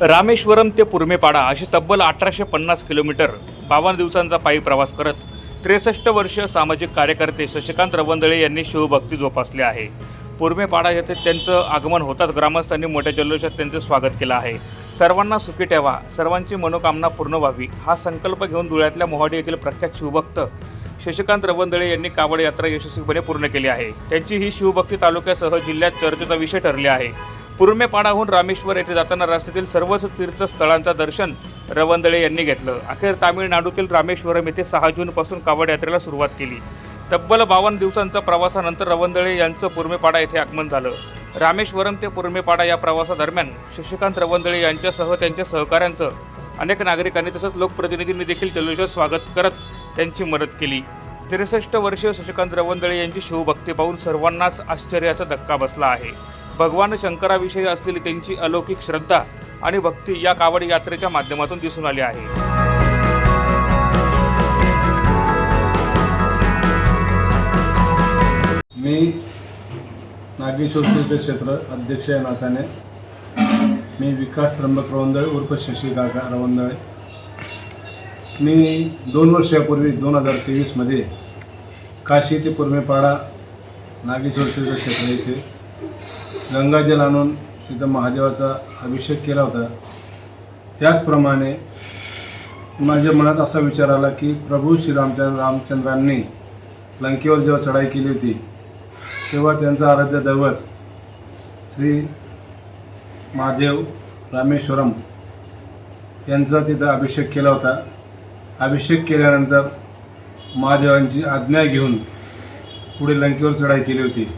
रामेश्वरम ते पुरमेपाडा अशी तब्बल अठराशे पन्नास किलोमीटर बावन्न दिवसांचा पायी प्रवास करत त्रेसष्ट वर्षीय सामाजिक कार्यकर्ते शशिकांत रवंदळे यांनी शिवभक्ती जोपासली आहे. पुरमेपाडा येथे त्यांचं आगमन होताच ग्रामस्थांनी मोठ्या जल्लोषात त्यांचे स्वागत केलं आहे. सर्वांना सुखी ठेवा सर्वांची मनोकामना पूर्ण व्हावी हा संकल्प घेऊन धुळ्यातल्या मोहाडी येथील प्रख्यात शिवभक्त शशिकांत रवंदळे यांनी कावड यात्रा यशस्वीपणे पूर्ण केली आहे. त्यांची ही शिवभक्ती तालुक्यासह जिल्ह्यात चर्चेचा विषय ठरली आहे. पूर्मेपाडाहून रामेश्वर येथे जाताना रस्त्यातील सर्वच तीर्थस्थळांचं दर्शन रवंदळे यांनी घेतलं. अखेर तामिळनाडूतील रामेश्वरम येथे सहा जूनपासून कावड यात्रेला सुरुवात केली. तब्बल बावन्न दिवसांच्या प्रवासानंतर रवंदळे यांचं पूर्मेपाडा येथे आगमन झालं. रामेश्वरम ते पूर्मेपाडा या प्रवासादरम्यान शशिकांत रवंदळे यांच्यासह त्यांच्या सहकाऱ्यांचं अनेक नागरिकांनी तसंच लोकप्रतिनिधींनी देखील जल्लोषात स्वागत करत त्यांची मदत केली. त्रेसष्ट वर्षीय शशिकांत रवंदळे यांची शिवभक्ती पाहून सर्वांनाच आश्चर्याचा धक्का बसला आहे. भगवान शंकराविषयी असलेली त्यांची अलौकिक श्रद्धा आणि भक्ती या कावड यात्रेच्या माध्यमातून दिसून आली आहे. मी नागेश्वर तीर्थ क्षेत्र अध्यक्ष या नात्याने मी विकास त्र्यंबक रवंदळे उर्फ शशी काका रवंदळे मी दोन वर्षापूर्वी दोन हजार तेवीसमध्ये काशी ते पुरमेपाडा नागेश्वर तीर्थ क्षेत्र येथे गंगाजल आणून तिथं महादेवाचा अभिषेक केला होता. त्याचप्रमाणे माझ्या मनात असा विचार आला की प्रभू श्रीरामचंद्र रामचंद्रांनी लंकेवर जेव्हा चढाई केली होती तेव्हा त्यांचा आराध्य दैवत श्री महादेव रामेश्वरम यांचा तिथं अभिषेक केला होता. अभिषेक केल्यानंतर महादेवांची आज्ञा घेऊन पुढे लंकेवर चढाई केली होती.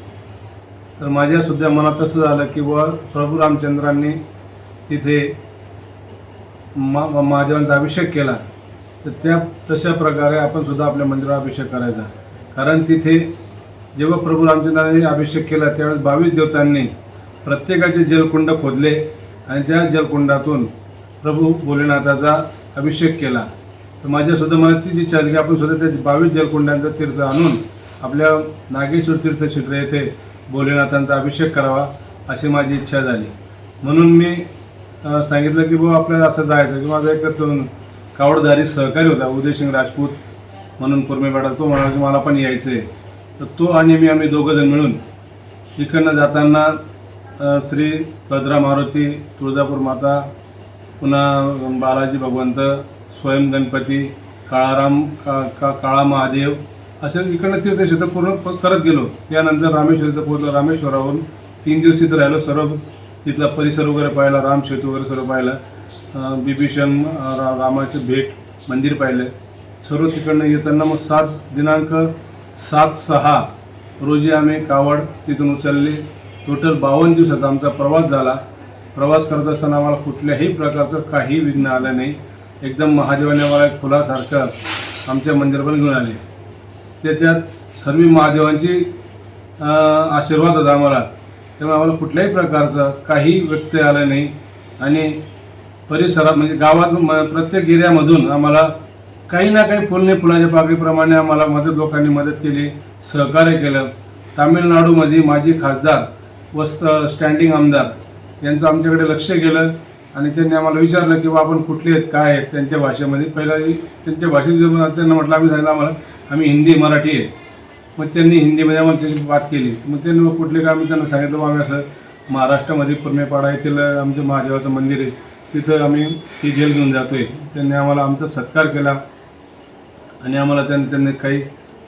तर माझ्यासुद्धा मनात असं झालं की बुवा प्रभू रामचंद्रांनी तिथे मा महादेवांचा अभिषेक केला. तर त्या तशा प्रकारे आपण सुद्धा आपल्या मंदिरावर अभिषेक करायचा. कारण तिथे जेव्हा प्रभू रामचंद्रांनी अभिषेक केला त्यावेळेस बावीस देवतांनी प्रत्येकाचे जलकुंड खोदले आणि त्या जलकुंडातून प्रभू भोलेनाथाचा अभिषेक केला. तर माझ्यासुद्धा मला तीच इच्छा आली की आपण सुद्धा त्या बावीस जलकुंडांचा तीर्थ आणून आपल्या नागेश्वर तीर्थक्षेत्र येथे भोलेनाथांचा अभिषेक करावा अशी माझी इच्छा झाली. म्हणून मी सांगितलं की बाबा आपल्याला असं जायचं की माझा एक तो कावडधारी सहकारी होता उदयसिंग राजपूत म्हणून कुर्मेपाडा तो म्हणाला की मला पण यायचं आहे तर तो आणि मी आम्ही दोघंजण मिळून इकडनं जाताना श्री भद्रा मारुती तुळजापूर माता पुन्हा बालाजी भगवंत स्वयं गणपती काळाराम का का काळा महादेव अशा इकडनं तीर्थक्षेत्र पूर्ण करत गेलो. त्यानंतर रामेश्वर इथं पोहोचलो रामेश्वरावरून तीन दिवस इथं राहिलो. सर्व तिथला परिसर वगैरे पाहिला राम सेतू वगैरे सर्व पाहिलं. बिभीषण रा रामाचे भेट मंदिर पाहिलं. सर्व तिकडनं येताना मग सात दिनांक सात सहा रोजी आम्ही कावड तिथून उचलली. टोटल बावन्न दिवसाचा आमचा प्रवास झाला. प्रवास करत असताना आम्हाला कुठल्याही प्रकारचं काही विघ्न आलं नाही. एकदम महादेवाने आम्हाला एक फुलासारखं आमच्या मंदिरापर्यंत घेऊन आले. त्याच्यात सर्व महादेवांची आशीर्वाद होता आम्हाला. त्यामुळे आम्हाला कुठल्याही प्रकारचं काही व्यत्यय आलं नाही. आणि परिसरात म्हणजे गावात म- प्रत्येक एरियामधून आम्हाला काही ना काही फुलने फुलाच्या पाकळीप्रमाणे आम्हाला मदत लोकांनी मदत केली सहकार्य केलं. तामिळनाडूमध्ये माजी खासदार व स्टँडिंग आमदार यांचं आमच्याकडे लक्ष गेलं. आणि त्यांनी आम्हाला विचारलं की बा आपण कुठले आहेत काय आहेत? त्यांच्या भाषेमध्ये पहिला त्यांच्या भाषेत त्यांना म्हटलं आम्ही सांगितलं आम्हाला आम्ही हिंदी मराठी आहे. मग त्यांनी हिंदीमध्ये आम्हाला त्याची बात केली. मग त्यांनी मग कुठले काय आम्ही त्यांना सांगितलं मग आम्ही असं महाराष्ट्रामध्ये पूर्णेपाडा येथील आमचं महादेवाचं मंदिर आहे. तिथं आम्ही ती जेल घेऊन जातो आहे त्यांनी आम्हाला आमचा सत्कार केला आणि आम्हाला त्यांनी त्यांनी काही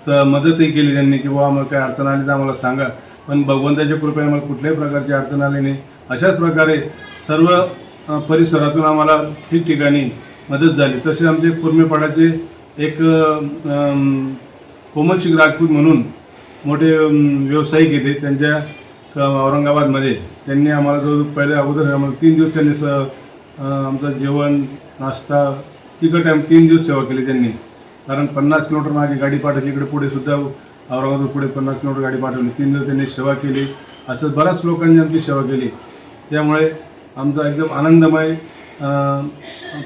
स- मदतही केली त्यांनी की बाबा आम्हाला काही अडचण आली तर आम्हाला सांगा. पण भगवंताच्या कृपेने आम्हाला कुठल्याही प्रकारची अडचण आली नाही. अशाच प्रकारे सर्व परिसरातून आम्हाला ठिकठिकाणी मदत झाली. तसे आमचे कुर्मेपाडाचे एक कोमलशिंग राजपूत म्हणून मोठे व्यावसायिक येते त्यांच्या औरंगाबादमध्ये. त्यांनी आम्हाला जो पहिले अगोदर आम्हाला तीन दिवस त्यांनी स आमचं जेवण नाश्ता तिकट आम्ही तीन दिवस सेवा केली त्यांनी. कारण पन्नास किलोमीटर मागे गाडी पाठवली इकडे पुढे सुद्धा औरंगाबाद पुढे पन्नास किलोमीटर गाडी पाठवली. तीन दिवस त्यांनी सेवा केली. असं बऱ्याच लोकांनी आमची सेवा केली. त्यामुळे आमचा एकदम आनंदमय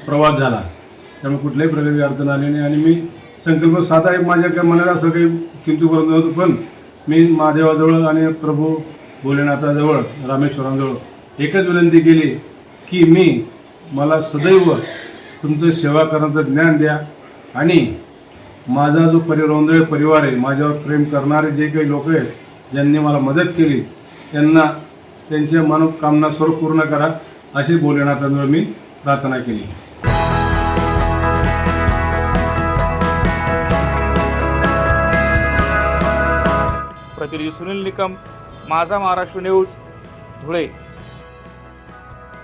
प्रवास झाला. त्यामुळे कुठल्याही प्रकारची अडचण आली नाही. आणि मी संकल्प साधा एक माझ्या काय मनाला असं काही किंतू करत नव्हतं पण मी महादेवाजवळ आणि प्रभू भोलेनाथाजवळ रामेश्वरांजवळ एकच विनंती केली की मी मला सदैव तुमचं सेवा करण्याचं ज्ञान द्या. आणि माझा जो परि परिवार आहे माझ्यावर प्रेम करणारे जे काही लोक आहेत ज्यांनी मला मदत केली त्यांना त्यांच्या मनोकामना सर्व पूर्ण करा अशी भोलेनाथांवर मी प्रार्थना केली. प्रतिनिधी सुनील निकम माझा महाराष्ट्र न्यूज धुळे.